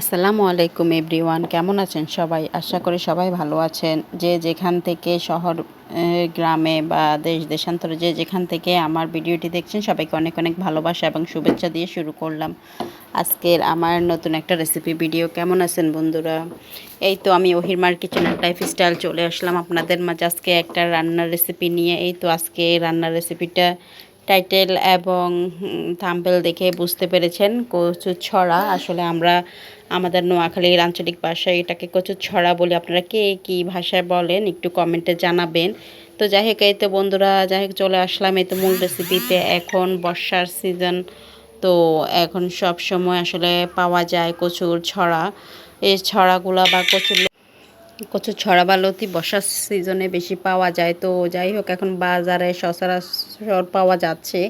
আসসালামু আলাইকুম এভরিওয়ান, কেমন আছেন সবাই? আশা করি সবাই ভালো আছেন। যে যেখান থেকে শহর গ্রামে বা দেশ দেশান্তরে যে যেখান থেকে আমার ভিডিওটি দেখছেন, সবাইকে অনেক অনেক ভালোবাসা এবং শুভেচ্ছা দিয়ে শুরু করলাম। আজকের আমার নতুন একটা রেসিপি ভিডিও কেমন আছেন বন্ধুরা? এই তো আমি ওহিরমার কিচেনের লাইফ স্টাইল চলে আসলাম আপনাদের মাঝে। আজকে একটা রান্নার রেসিপি নিয়ে, এই তো আজকে রান্নার রেসিপিটা টাইটেল এবং থাম্বেল দেখে বুঝতে পেরেছেন কচু ছড়া আসলে আমরা আমাদের নোয়াখালীর আঞ্চলিক ভাষায় এটাকে কচু ছড়া বলি। আপনারা কে কী ভাষায় বলেন একটু কমেন্টে জানাবেন। তো যাই হোক, এই তো বন্ধুরা, যাই হোক, চলে আসলাম এই তো মূল রেসিপিতে এখন বর্ষার সিজন তো এখন সব সময় আসলে পাওয়া যায় কচুর ছড়া এই ছড়াগুলা বা কচুর কচু ছড়া বা লতি বর্ষার সিজনে বেশি পাওয়া যায়। তো যাই হোক, এখন বাজারে সচরাচর পাওয়া যাচ্ছে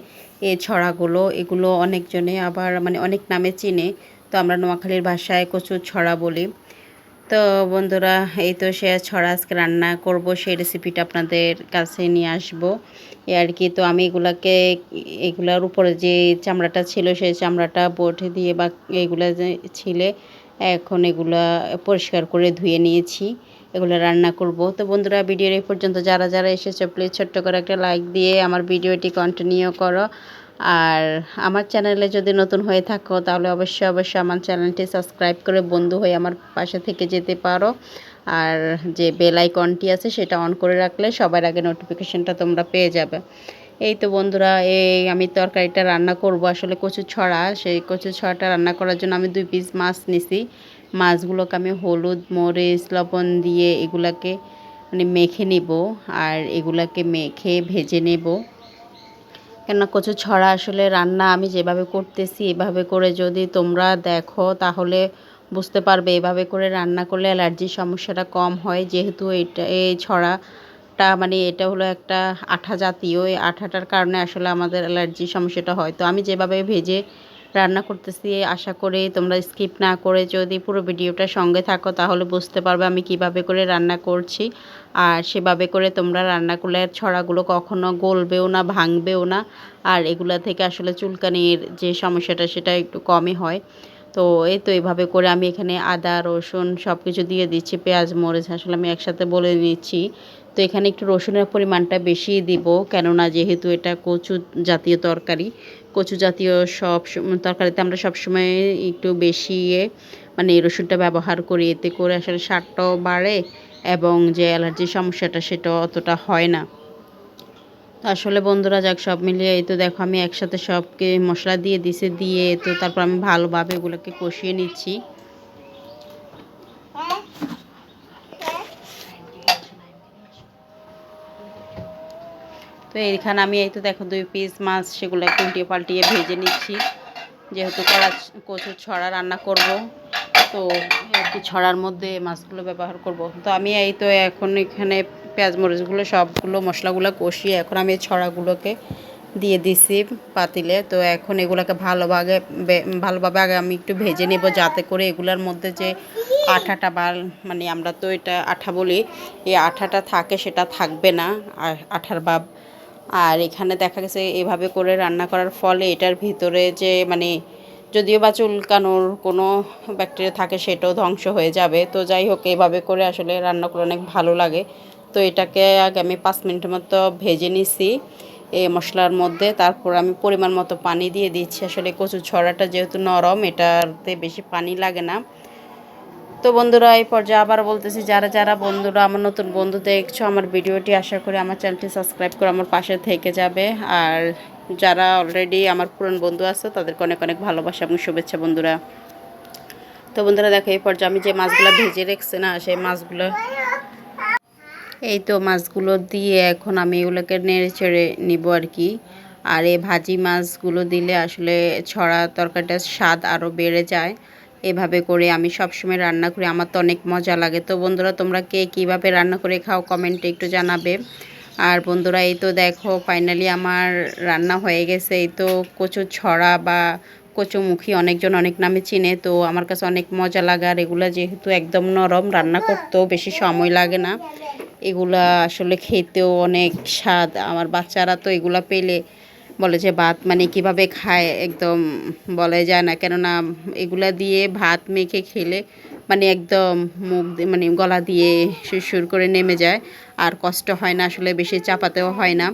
এই ছড়াগুলো। এগুলো অনেকজনে আবার মানে অনেক নামে চিনে। তো আমরা নোয়াখালীর ভাষায় কচু ছড়া বলি। তো বন্ধুরা, এই তো সে ছড়া আজকে রান্না করব, সেই রেসিপিটা আপনাদের কাছে নিয়ে আসব। এই আর কি, তো আমি এগুলাকে, এগুলার উপরে যে চামড়াটা ছিল, সেই চামড়াটা বটে দিয়ে বা এগুলা যে ছিলে এখন এগুলা পরিষ্কার করে ধুয়ে নিয়েছি, এগুলো রান্না করব। তো বন্ধুরা, ভিডিওর এই পর্যন্ত, যারা যারা এসেছে প্লিজ ছোট্ট করে একটা লাইক দিয়ে আমার ভিডিওটি কন্টিনিউ করো। আর আমার চ্যানেলে যদি নতুন হয়ে থাকো, তাহলে অবশ্যই অবশ্যই আমার চ্যানেলটি সাবস্ক্রাইব করে বন্ধু হয়ে আমার পাশে থেকে যেতে পারো। আর যে বেল আইকনটি আছে, সেটা অন করে রাখলে সবার আগে নোটিফিকেশনটা তোমরা পেয়ে যাবে। এই তো বন্ধুরা, এই আমি তরকারিটা রান্না করব। আসলে কচু ছড়া, সেই কচু ছড়াটা রান্না করার জন্য আমি দুই পিস মাছ নিছি। মাছগুলোকে আমি হলুদ, মরিচ, লবণ দিয়ে এগুলাকে মানে মেখে নিব আর এগুলাকে মেখে ভেজে নেব। কেননা কচু ছড়া আসলে রান্না আমি যেভাবে করতেছি, এভাবে করে যদি তোমরা দেখো তাহলে বুঝতে পারবে। এভাবে করে রান্না করলে অ্যালার্জির সমস্যাটা কম হয়। যেহেতু এটা, এই ছড়াটা মানে এটা হলো একটা আঠা জাতীয়, এই আঠাটার কারণে আসলে আমাদের অ্যালার্জির সমস্যাটা হয়। তো আমি যেভাবে ভেজে রান্না করতেছি, আশা করি তোমরা স্কিপ না করে যদি পুরো ভিডিওটা সঙ্গে থাকো তাহলে বুঝতে পারবে আমি কীভাবে করে রান্না করছি। আর সেভাবে করে তোমরা রান্না করলে ছড়াগুলো কখনো গলবেও না, ভাঙবেও না। আর এগুলা থেকে আসলে চুলকানির যে সমস্যাটা সেটা একটু কমই হয়। তো এই তো এইভাবে করে আমি এখানে আদা, রসুন সব কিছু দিয়ে দিচ্ছি, পেঁয়াজ, মরিচ আসলে আমি একসাথে বলে নিচ্ছি। তো এখানে একটু রসুনের পরিমাণটা বেশি দিব, কেননা যেহেতু এটা কচু জাতীয় তরকারি, কচু জাতীয় সব তরকারিতে আমরা সবসময় একটু বেশি মানে এই রসুনটা ব্যবহার করি, এতে করে আসলে স্বাদটাও বাড়ে এবং যে অ্যালার্জির সমস্যাটা সেটা অতটা হয় না। আসলে বন্ধুরা যাক, সব মিলিয়ে এই তো দেখো আমি একসাথে সবকে মশলা দিয়ে দিছে দিয়ে তো তারপর আমি ভালোভাবে এগুলোকে কষিয়ে নিচ্ছি। তো এইখানে আমি এই তো দেখো দুই পিস মাছ সেগুলো উল্টিয়ে পাল্টিয়ে ভেজে নিচ্ছি। যেহেতু কড়া কচুর ছড়া রান্না করব, তো একটু ছড়ার মধ্যে মাছগুলো ব্যবহার করব। তো আমি এই তো এখন এখানে পেঁয়াজ, মরিচগুলো সবগুলো মশলাগুলো কষিয়ে এখন আমি ছড়াগুলোকে দিয়ে দিছি পাতিলে। তো এখন এগুলোকে ভালোভাবে ভালোভাবে আগে আমি একটু ভেজে নেব যাতে করে এগুলোর মধ্যে যে আঠাটা বা মানে আমরা তো এটা আঠা বলি, এই আঠাটা থাকে সেটা থাকবে না। আঠার ভাব আর এখানে দেখা গেছে এভাবে করে রান্না করার ফলে এটার ভিতরে যে মানে যদিও বা চুলকানোর কোনো ব্যাকটেরিয়া থাকে সেটাও ধ্বংস হয়ে যাবে। তো যাই হোক, এভাবে করে আসলে রান্না করে অনেক ভালো লাগে। তো এটাকে আগে আমি পাঁচ মিনিটের মতো ভেজে নিছি এই মশলার মধ্যে। তারপর আমি পরিমাণ মতো পানি দিয়ে দিচ্ছি। আসলে কচু ছড়াটা যেহেতু নরম, এটাতে বেশি পানি লাগে না। তো বন্ধুরা, এই পর্যায়ে আবার বলতেছি, যারা যারা বন্ধুরা, আমার নতুন বন্ধু দেখছ, আমার ভিডিওটি আশা করি আমার চ্যানেলটি সাবস্ক্রাইব করে আমার পাশে থেকে যাবে। আর যারা অলরেডি আমার পুরন বন্ধু আছে, তাদেরকে অনেক অনেক ভালোবাসা এবং শুভেচ্ছা বন্ধুরা। তো বন্ধুরা, দেখো, এই পর্যায়ে আমি যে মাছগুলো ভেজে রেখেছি না, সেই মাছগুলো, এই তো মাছগুলো দিয়ে এখন আমি এগুলোকে নেড়ে চেড়ে নিব আর কি। আর এই ভাজি মাছগুলো দিলে আসলে ছড়া তরকারিটার স্বাদ আরও বেড়ে যায়। এভাবে করে আমি সবসময় রান্না করি। আমার তো অনেক মজা লাগে। তো বন্ধুরা, তোমরা কে কীভাবে রান্না করে খাও কমেন্টে একটু জানাবে। আর বন্ধুরা, এই তো দেখো ফাইনালি আমার রান্না হয়ে গেছে। এই তো কচু ছড়া বা কচুমুখী অনেকজন অনেক নামে চিনে। তো আমার কাছে অনেক মজা লাগে। আর এগুলো যেহেতু একদম নরম, রান্না করতেও বেশি সময় লাগে না। এগুলা আসলে খেতেও অনেক স্বাদ। আমার বাচ্চারা তো এগুলা পেলে বলে যে ভাত মানে কীভাবে খায়, একদম বলে যায় না, কেননা এগুলা দিয়ে ভাত মেখে খেলে মানে একদম মুখ মানে গলা দিয়ে সুর করে নেমে যায়। আর কষ্ট হয় না, আসলে বেশি চাপাতেও হয় না।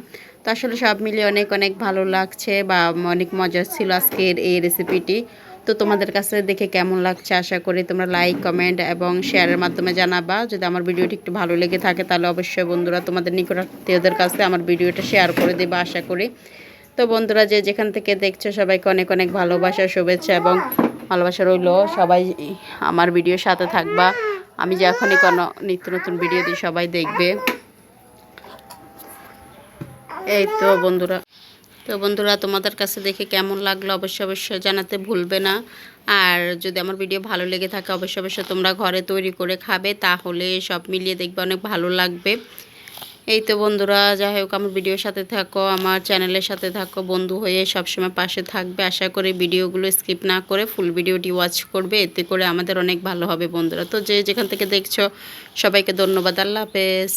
তো আসলে সব মিলিয়ে অনেক অনেক ভালো লাগছে বা অনেক মজার ছিল আজকের এই রেসিপিটি। তো তোমাদের কাছে দেখে কেমন লাগছে আশা করি তোমরা লাইক, কমেন্ট এবং শেয়ারের মাধ্যমে জানাবা। যদি আমার ভিডিওটি একটু ভালো লেগে থাকে তাহলে অবশ্যই বন্ধুরা তোমাদের নিকটাত্মীয়দের কাছে আমার ভিডিওটা শেয়ার করে দেবা আশা করি। তো বন্ধুরা, যে যেখান থেকে দেখছ সবাইকে অনেক অনেক ভালোবাসা, শুভেচ্ছা এবং ভালোবাসা রইল। সবাই আমার ভিডিওর সাথে থাকবা। আমি যখনই কোনো নিত্য নতুন ভিডিও দিই, সবাই দেখবে। এই তো বন্ধুরা তো বন্ধুরা, তোমাদের কাছে দেখে কেমন লাগল অবশ্যই অবশ্যই জানাতে ভুলবে না। আর যদি আমার ভিডিও ভালো লেগে থাকে, অবশ্যই অবশ্যই তোমরা ঘরে তৈরি করে খাবে, তাহলে সব মিলিয়ে দেখবে অনেক ভালো লাগবে। এই তো বন্ধুরা, যাই হোক, আমার ভিডিওর সাথে থাকো, আমার চ্যানেলের সাথে থাকো, বন্ধু হয়ে সবসময় পাশে থাকবে। আশা করি ভিডিওগুলো স্কিপ না করে ফুল ভিডিওটি ওয়াচ করবে, এতে করে আমাদের অনেক ভালো হবে বন্ধুরা। তো যে যেখান থেকে দেখছ, সবাইকে ধন্যবাদ, আল্লাহ হাফেজ।